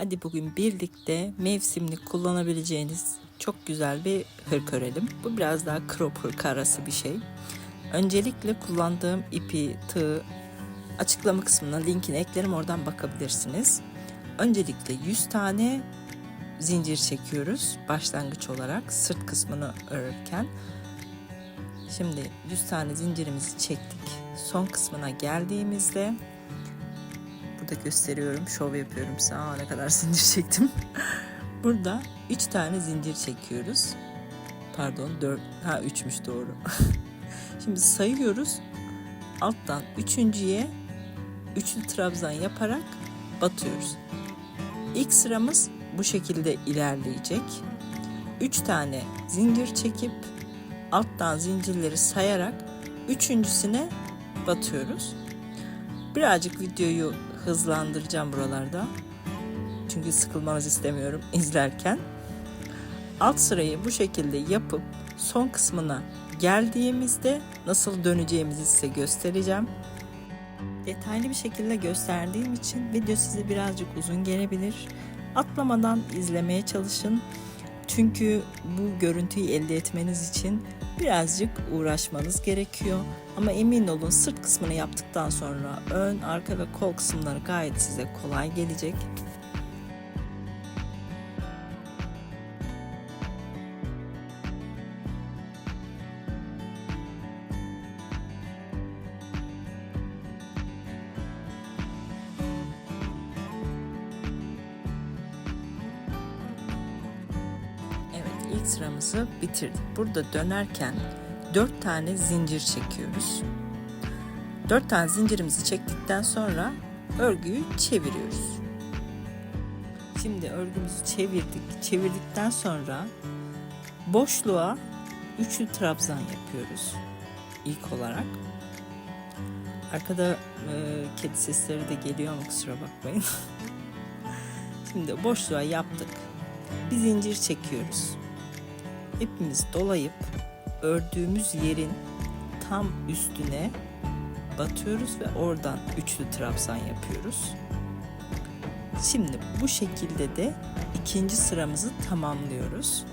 Hadi bugün birlikte mevsimlik kullanabileceğiniz çok güzel bir hırk örelim. Bu biraz daha crop hırka arası bir şey. Öncelikle kullandığım ipi, tığı açıklama kısmına linkini eklerim oradan bakabilirsiniz. Öncelikle 100 tane zincir çekiyoruz başlangıç olarak sırt kısmını örerken. Şimdi 100 tane zincirimizi çektik. Son kısmına geldiğimizde burada gösteriyorum, şov yapıyorum. Aa, ne kadar zincir çektim. burada 3 tane zincir çekiyoruz. Pardon 4, ha 3'müş doğru. Şimdi sayıyoruz. Alttan üçüncüye üçlü trabzan yaparak batıyoruz. İlk sıramız bu şekilde ilerleyecek. 3 tane zincir çekip alttan zincirleri sayarak üçüncüsüne batıyoruz. Birazcık videoyu hızlandıracağım buralarda. Çünkü sıkılmanızı istemiyorum izlerken. Alt sırayı bu şekilde yapıp son kısmına geldiğimizde nasıl döneceğimizi size göstereceğim. Detaylı bir şekilde gösterdiğim için video size birazcık uzun gelebilir. Atlamadan izlemeye çalışın. Çünkü bu görüntüyü elde etmeniz için birazcık uğraşmanız gerekiyor. Ama emin olun sırt kısmını yaptıktan sonra ön, arka ve kol kısımları gayet size kolay gelecek. Sıramızı bitirdik. Burada dönerken 4 tane zincir çekiyoruz. 4 tane zincirimizi çektikten sonra örgüyü çeviriyoruz. Şimdi örgümüzü çevirdik. Çevirdikten sonra boşluğa üçlü trabzan yapıyoruz ilk olarak. Arkada e, kedi sesleri de geliyor ama kusura bakmayın. Şimdi boşluğa yaptık. Bir zincir çekiyoruz. İpimizi dolayıp ördüğümüz yerin tam üstüne batıyoruz ve oradan üçlü trabzan yapıyoruz. Şimdi bu şekilde de ikinci sıramızı tamamlıyoruz.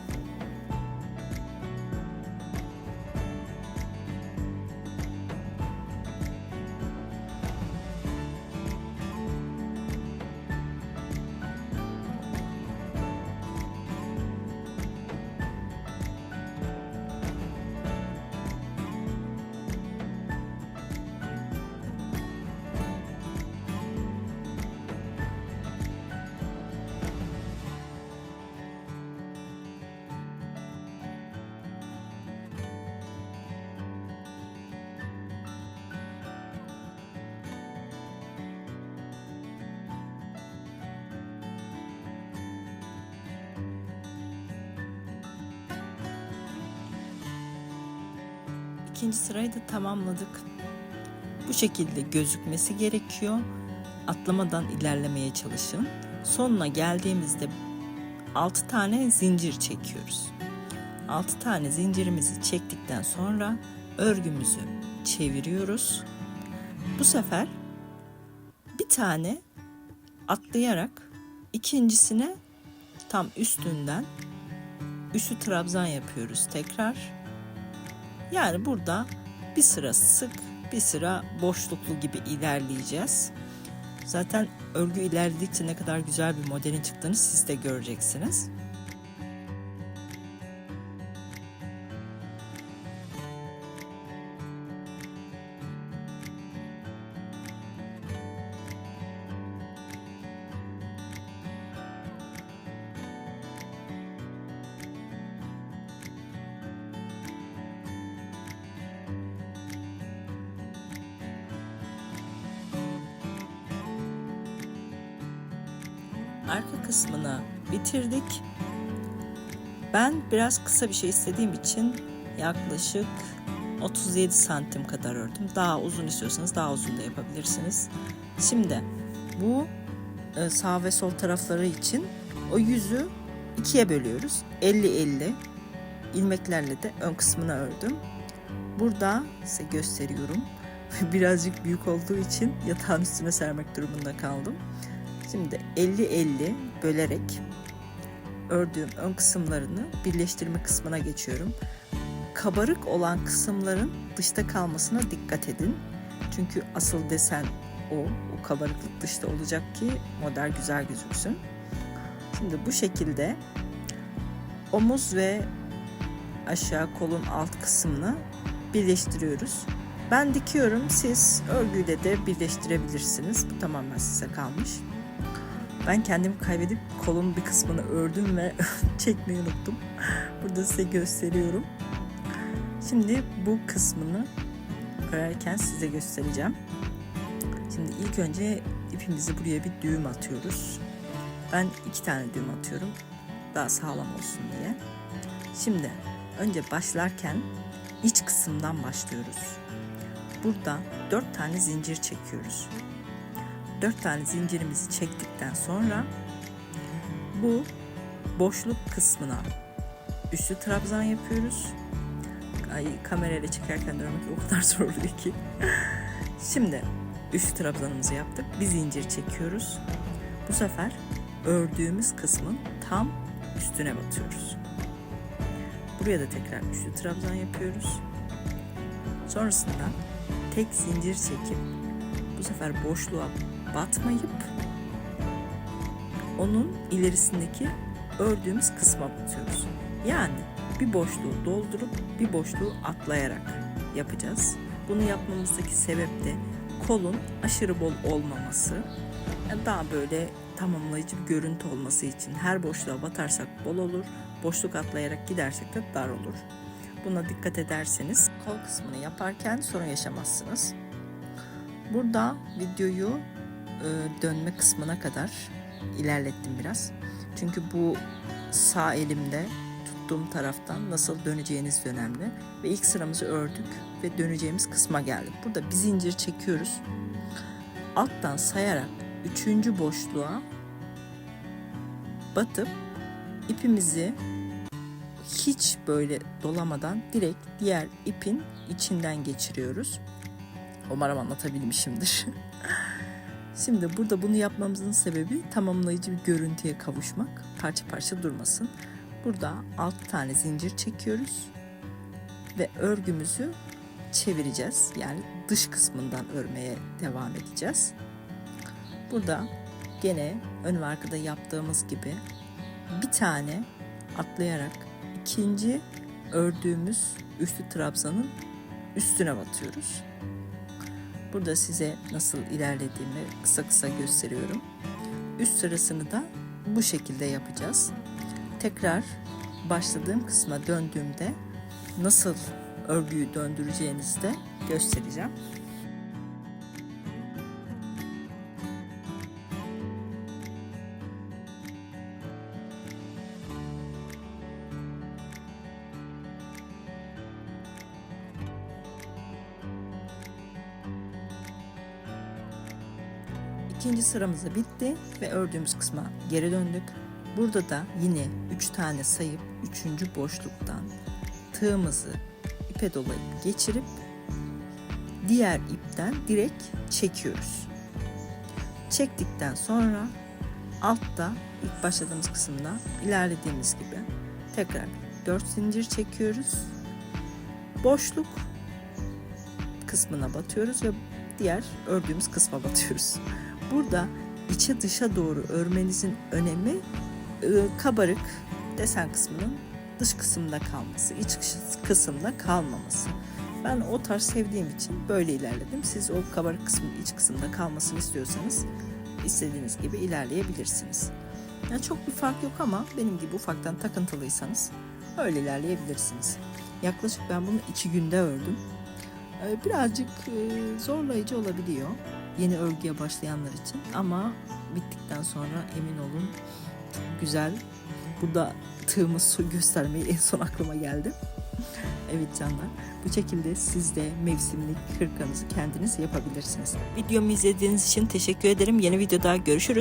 İkinci sırayı da tamamladık. Bu şekilde gözükmesi gerekiyor. Atlamadan ilerlemeye çalışın. Sonuna geldiğimizde 6 tane zincir çekiyoruz. 6 tane zincirimizi çektikten sonra örgümüzü çeviriyoruz. Bu sefer bir tane atlayarak ikincisine tam üstünden üçlü trabzan yapıyoruz tekrar. Yani burada bir sıra sık, bir sıra boşluklu gibi ilerleyeceğiz. Zaten örgü ilerledikçe ne kadar güzel bir modelin çıktığını siz de göreceksiniz. Kısmını bitirdik. Ben biraz kısa bir şey istediğim için yaklaşık 37 santim kadar ördüm. Daha uzun istiyorsanız daha uzun da yapabilirsiniz. Şimdi bu e, sağ ve sol tarafları için o yüzü ikiye bölüyoruz. 50-50 ilmeklerle de ön kısmını ördüm. Burada size gösteriyorum. Birazcık büyük olduğu için yatağın üstüne sermek durumunda kaldım. Şimdi 50-50 bölerek ördüğüm ön kısımlarını birleştirme kısmına geçiyorum. Kabarık olan kısımların dışta kalmasına dikkat edin. Çünkü asıl desen o, o kabarıklık dışta olacak ki model güzel gözüksün. Şimdi bu şekilde omuz ve aşağı kolun alt kısmını birleştiriyoruz. Ben dikiyorum, siz örgüyle de birleştirebilirsiniz. Bu tamamen size kalmış. Ben kendimi kaybedip kolun bir kısmını ördüm ve çekmeyi unuttum. Burada size gösteriyorum. Şimdi bu kısmını örerken size göstereceğim. Şimdi ilk önce ipimizi buraya bir düğüm atıyoruz. Ben iki tane düğüm atıyorum. Daha sağlam olsun diye. Şimdi önce başlarken iç kısımdan başlıyoruz. Burada dört tane zincir çekiyoruz. Dört tane zincirimizi çektikten sonra bu boşluk kısmına üstü trabzan yapıyoruz. Ay kamerayla çekerken görmek o kadar zor oluyor ki. Şimdi üst trabzanımızı yaptık. Bir zincir çekiyoruz. Bu sefer ördüğümüz kısmın tam üstüne batıyoruz. Buraya da tekrar üçlü trabzan yapıyoruz. Sonrasında tek zincir çekip bu sefer boşluğa batmayıp onun ilerisindeki ördüğümüz kısma batıyoruz. Yani bir boşluğu doldurup bir boşluğu atlayarak yapacağız. Bunu yapmamızdaki sebep de kolun aşırı bol olmaması. Daha böyle tamamlayıcı bir görüntü olması için her boşluğa batarsak bol olur, boşluk atlayarak gidersek de dar olur. Buna dikkat ederseniz kol kısmını yaparken sorun yaşamazsınız. Burada videoyu dönme kısmına kadar ilerlettim biraz. Çünkü bu sağ elimde tuttuğum taraftan nasıl döneceğiniz önemli. Ve ilk sıramızı ördük ve döneceğimiz kısma geldik. Burada bir zincir çekiyoruz. Alttan sayarak üçüncü boşluğa batıp ipimizi hiç böyle dolamadan direkt diğer ipin içinden geçiriyoruz. Umarım anlatabilmişimdir. Şimdi burada bunu yapmamızın sebebi tamamlayıcı bir görüntüye kavuşmak. Parça parça durmasın. Burada 6 tane zincir çekiyoruz ve örgümüzü çevireceğiz. Yani dış kısmından örmeye devam edeceğiz. Burada gene ön ve arkada yaptığımız gibi bir tane atlayarak ikinci ördüğümüz üçlü trabzanın üstüne batıyoruz. Burada size nasıl ilerlediğimi kısa kısa gösteriyorum. Üst sırasını da bu şekilde yapacağız. Tekrar başladığım kısma döndüğümde nasıl örgüyü döndüreceğinizi de göstereceğim. İkinci sıramız bitti ve ördüğümüz kısma geri döndük. Burada da yine 3 tane sayıp 3. boşluktan tığımızı ipe dolayıp geçirip diğer ipten direkt çekiyoruz. Çektikten sonra altta ilk başladığımız kısımda ilerlediğimiz gibi tekrar 4 zincir çekiyoruz. Boşluk kısmına batıyoruz ve diğer ördüğümüz kısma batıyoruz. Burada içe dışa doğru örmenizin önemi e, kabarık desen kısmının dış kısımda kalması, iç kısımda kalmaması. Ben o tarz sevdiğim için böyle ilerledim. Siz o kabarık kısmın iç kısımda kalmasını istiyorsanız istediğiniz gibi ilerleyebilirsiniz. Yani çok bir fark yok ama benim gibi ufaktan takıntılıysanız öyle ilerleyebilirsiniz. Yaklaşık ben bunu iki günde ördüm. Ee, Birazcık e, zorlayıcı olabiliyor yeni örgüye başlayanlar için ama bittikten sonra emin olun güzel. Burada tığımı su göstermeyi en son aklıma geldi. evet canlar bu şekilde siz de mevsimlik hırkanızı kendiniz yapabilirsiniz. Videomu izlediğiniz için teşekkür ederim. Yeni videoda görüşürüz.